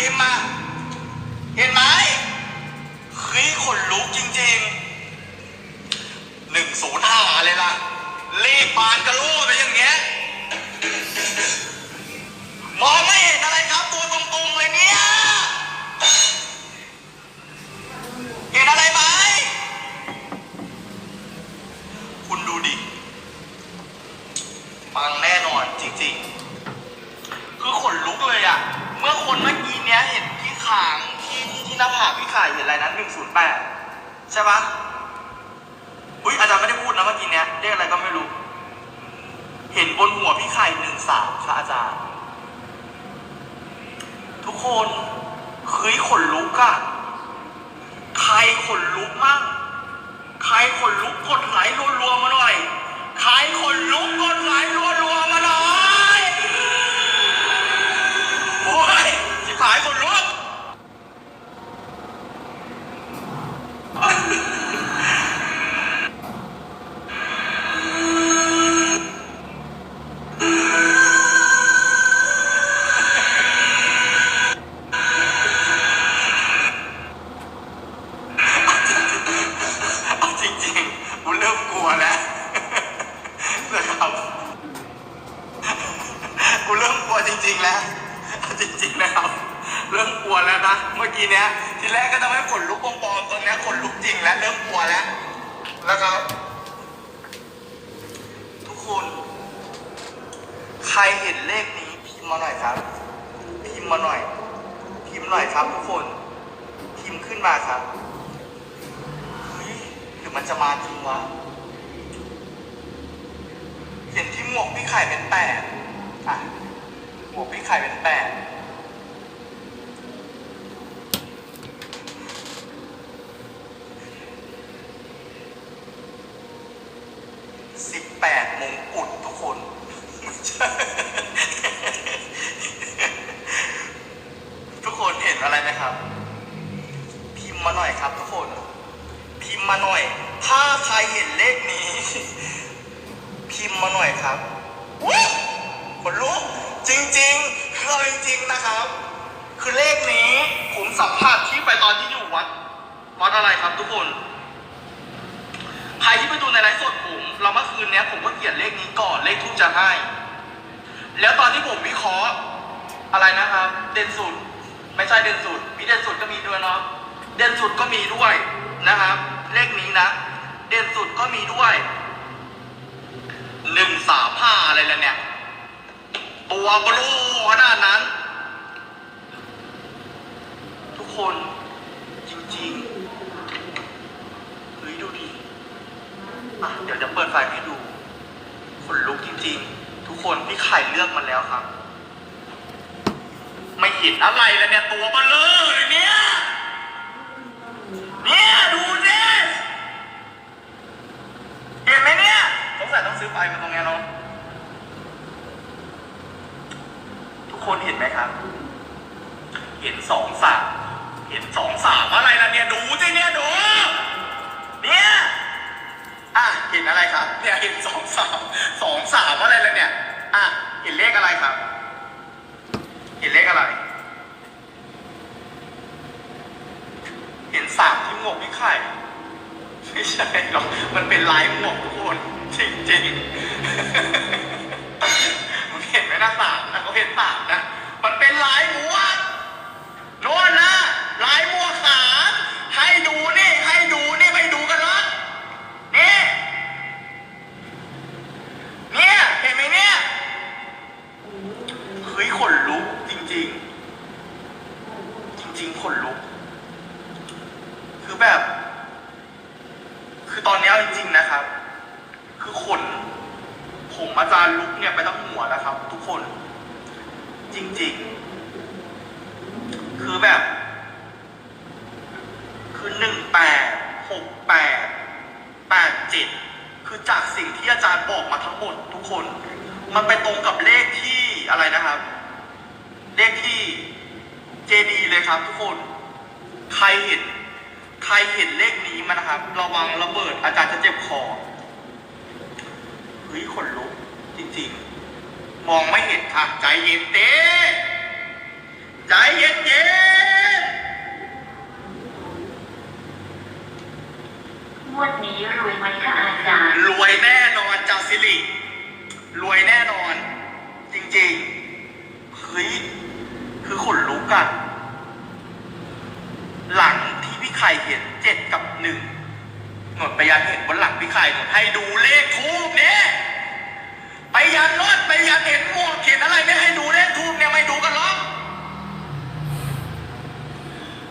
พิมพ์มา เห็นไหมเฮ้ยขนลุกจริงๆหนึ่งศูนย์ห้าเลยล่ะ รีบปานกระโลไปอย่างเงี้ย มองไม่เห็นอะไรครับ ตัวตรง ใช่ปะอุ้ยอาจารย์ไม่ได้พูดนะเมื่อกี้เนี้ยเรียกอะไรก็ไม่รู้ เห็นบนหัวพี่ไข่หนึ่งสามค่ะอาจารย์ ทุกคนเฮ้ยขนลุกอะใครขนลุกมั่งใครขนลุกกดไหลรัวๆมาหน่อย ใครขนลุก แล้ว แล้วนะครับทุกคน ใครเห็นเลขนี้พิมพ์มาหน่อยครับ พิมพ์มาหน่อย พิมพ์หน่อยครับ ทุกคน พิมพ์ขึ้นมาครับเฮ้ยหรือมันจะมาจริงวะเห็นที่หมวกพี่ไข่เป็นแปดอะหมวกพี่ไข่เป็นแปดสิบแปดมงกุฎทุกคน ไม่ใช่ ทุกคนเห็นอะไรไหมครับ พิมพ์มาหน่อยครับทุกคน พิมพ์มาหน่อย ถ้าใค รเห็นเลขนี้ พิมพ์มาหน่อยครับขนลุกจริงๆคือเอาจริงๆนะครับ คือเลขนี้ ผมสัมผัสที่ไปตอนที่อยู่วัด วัดอะไรครับทุกคน ใครที่ไปดูในไลฟ์สดผมเราเมื่อคืนเนี้ยผมก็เขียนเลขนี้ก่อนเลขทุกจะให้ แล้วตอนที่ผมวิเคราะห์อะไรนะครับ เด่นสุด ไม่ใช่เด่นสุดมีเด่นสุดก็มีด้วยเนาะเด่นสุดก็มีด้วยนะครับ เลขนี้นะ เด่นสุดก็มีด้วยหนึ่งสามห้าอะไรแล้วเนี่ย ตัวบลูขนาดนั้น ทุกคนจริงๆเฮ้ยดูดิอะเดี๋ยวจะเปิดไฟให้ดูขนลุกจริงๆ ทุกคนพี่ไข่เลือกมันแล้วครับ ไม่เห็นอะไรเลยเนี่ย ตัวเบลอเลยเนี่ยเนี่ย ดูสิเห็นไหมเนี่ยสงสัยต้อง ซื้อไฟมาตรงเนี้ยเนาะทุกคนเห็นไหมครับ เห็นสองสามเห็นสองสามอะไรล่ะเนี่ย ดูสิเนี่ยดู เนี่ย อะ เห็นอะไรครับ เนี่ยเห็นสองสามสองสามอะไรล่ะเนี่ย อะ เห็นเลขอะไรครับ เห็นเลขอะไร เห็นสามที่หมวกพี่ไข่ไม่ใช่หรอก มันเป็นลายหมวกทุกค จริงมันเห็นไหมนะสามนะเขาเห็นสามนะ มันเป็นลายหมวกโน่นนะลายหมวกสามให้ดูนี่ให้ดูนี่ไม่ดูกันหรอนี่เนี่ยเห็นไหมเนี่ยเฮ้ยขนลุกจริง ๆ จริง ๆขนลุก คือแบบ คือตอนนี้เอาจริงๆนะครับ คือขน ผมอาจารย์ลุกเนี่ยไปทั้งหัวแล้วครับ ทุกคน จริง ๆ คือแบบ คือหนึ่งแปดหกแปดแปดเจ็ดคือจากสิ่งที่อาจารย์บอกมาทั้งหมดทุกคน มันไปตรงกับเลขที่อะไรนะครับ เลขที่เจดีเลยครับ ทุกคน ใครเห็น ใครเห็นเลขนี้มานะครับ ระวังระเบิดอาจารย์จะเจ็บคอเฮ้ยขนลุก จริงๆ มองไม่เห็นค่ะใจเย็นเต้ใจเย็นเย็นงวดนี้รวยไหมคะอาจารย์ๆรวยแน่นอนจาสิริรวยแน่นอน จริงๆ เฮ้ย คือขนลุกอะหลังที่พี่ไข่เห็นเจ็ดกับหนึ่งหนวดไปยันเห็นบนหลังพี่ไข่หนวดให้ดูเลขทูบเนี่ยไปยันรถไปยันเห็นหมวกเขียนอะไรไม่ให้ดูเลขทูบเนี่ยไม่ดูกันหรอก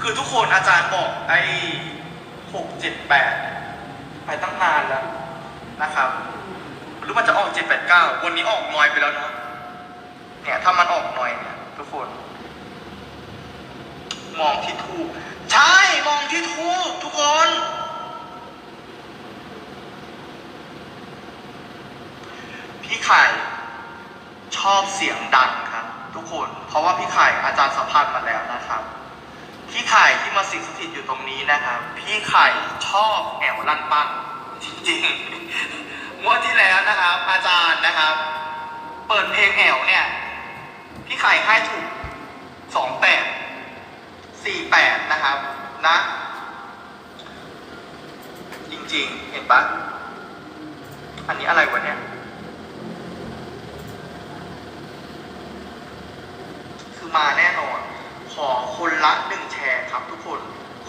คือทุกคนอาจารย์บอกไอ้หกเจ็ดแปดไปตั้งนานแล้วนะครับหรือมันจะออกเจ็ดแปดเก้าวันนี้ออกน้อยไปแล้วเนาะเนี่ยถ้ามันออกน้อยเนี่ยทุกคน มองที่ทูบใช่มองที่ทูบทุกคน พี่ไข่ชอบเสียงดังครับทุกคน เพราะว่าพี่ไข่อาจารย์สัมภาษณ์มาแล้วนะครับ พี่ไข่ที่มาสิงสถิตอยู่ตรงนี้นะครับ พี่ไข่ชอบแอวลั่นปังจริงๆงวดที่แล้วนะครับ อาจารย์นะครับ เปิดเพลงแอวเนี่ย พี่ไข่ให้ถูกสองแปดสี่แปดนะครับนะ จริงๆ เห็นปะอันนี้อะไรวะเนี่ยคือมาแน่นอน ขอคนละหนึ่ง คน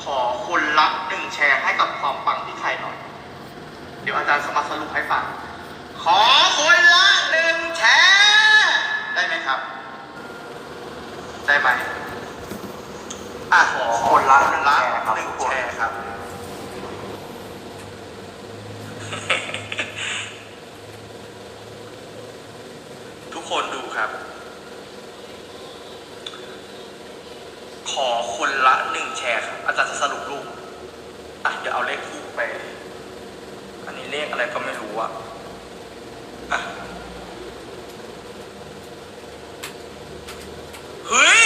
ขอคนละหนึ่งแชร์ให้กับความปังที่ใครหน่อย เดี๋ยวอาจารย์สมัครสรุปให้ฟัง ขอคนละหนึ่งแชร์ได้ไหมครับ ได้ไหมอะขอคนละหนึ่งแชร์ครับหนึ่งแชร์ครับ ทุกคนดูครับ ขอคนละหนึ่งแชร์ครับ อาจารย์จะสรุปรูปอะ เดี๋ยวเอาเลขคู่ไป อันนี้เลขอะไรก็ไม่รู้อะอะ เฮ้ย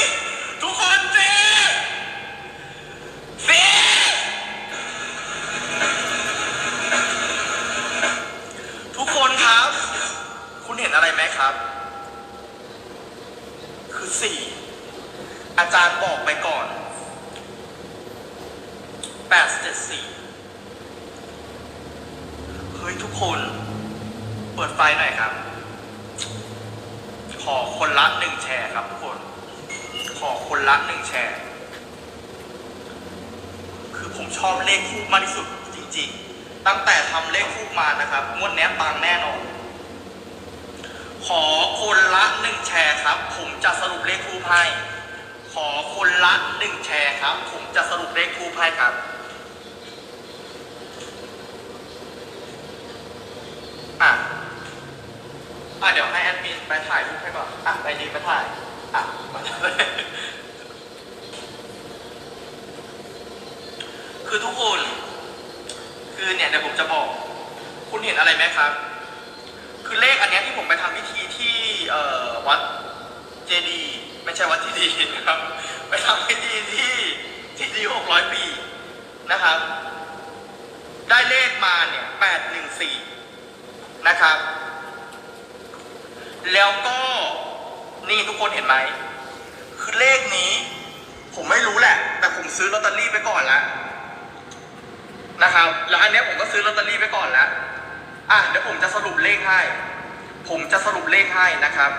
ทุกคนเจ๊เจ๊ทุกคนครับ คุณเห็นอะไรไหมครับ คือสี่ อาจารย์บอกไปก่อน 8 7 4 เฮ้ยทุกคน เปิดไฟหน่อยครับ ขอคนละหนึ่งแชร์ครับทุกคน ขอคนละหนึ่งแชร์ คือผมชอบเลขคู่มากที่สุดจริงๆ ตั้งแต่ทำเลขคู่มานะครับ งวดนี้ปังแน่นอน ขอคนละหนึ่งแชร์ครับ ผมจะสรุปเลขคู่ให้ ขอคนละหนึ่งแชร์ครับ ผมจะสรุปเลขทูปให้ครับอะอะเดี๋ยวให้แอดมินไปถ่ายรูปให้ก่อนอะไปยืนไปถ่ายอะมาเลยคือทุกคน คือเนี่ยเดี๋ยวผมจะบอก คุณเห็นอะไรไหมครับ คือเลขอันนี้ที่ผมไปทำพิธีที่วัดเจดีย์ ไม่ใช่วัดเจดีนะครับไปทำพิธีที่ที่ดีหกร้อยปีนะครับ ได้เลขมาเนี่ยแปดหนึ่งสี่นะครับ แล้วก็นี่ทุกคนเห็นไหม คือเลขนี้ ผมไม่รู้แหละ แต่ผมซื้อลอตเตอรี่ไปก่อนแล้วนะครับ แล้วอันนี้ผมก็ซื้อลอตเตอรี่ไปก่อนแล้วอะเดี๋ยวผมจะสรุปเลขให้ ผมจะสรุปเลขให้นะครับ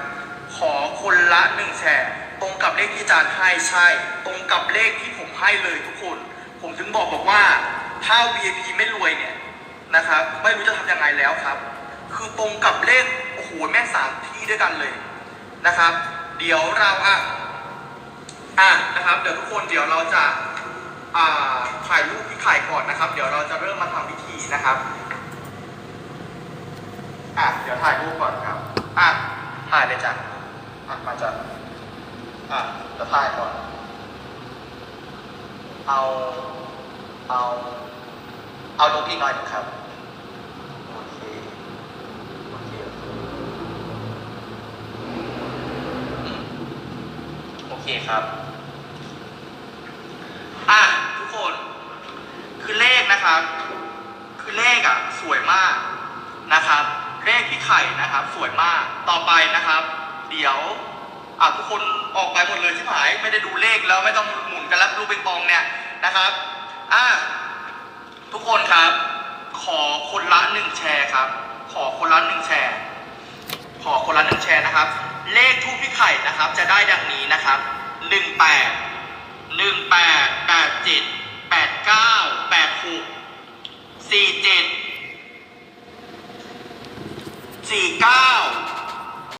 ขอคนละหนึ่งแชร์ ตรงกับเลขที่อาจารย์ให้ใช่ ตรงกับเลขที่ผมให้เลยทุกคน ผมถึงบอกบอกว่าถ้า VIP ไม่รวยเนี่ยนะครับไม่รู้จะทำยังไงแล้วครับ คือตรงกับเลขโอ้โหแม่สามที่ด้วยกันเลยนะครับ เดี๋ยวเราอะอะนะครับเดี๋ยวทุกคนเดี๋ยวเราจะอ่าถ่ายรูปพี่ไข่ก่อนนะครับ เดี๋ยวเราจะเริ่มมาทำพิธีนะครับอะเดี๋ยวถ่ายรูปก่อนครับอะถ่ายเลยจ้ะอะมาจ้ะ อะเดี๋ยวถ่ายก่อน เอา เอา เอาลงอีกหน่อยหนึงครับ โอเค โอเคโอเคอืมโอเคครับ อะทุกคน คือเลขนะครับ คือเลขอะ สวยมากนะครับ เลขที่ไข่นะครับ สวยมาก ต่อไปนะครับ เดี๋ยว อะทุกคนออกไปหมดเลยใช่ไหมไม่ได้ดูเลขแล้วไม่ต้องหมุนกันแล้วลูกปิงปองเนี่ยนะครับอะทุกคนครับ ขอคนละหนึ่งแชร์ครับ ขอคนละหนึ่งแชร์ ขอคนละหนึ่งแชร์นะครับ เลขทูปพี่ไข่นะครับ จะได้ดังนี้นะครับหนึ่งแปดหนึ่งแปดแปดเจ็ดแปดเก้าแปดหกสี่เจ็ดสี่เก้า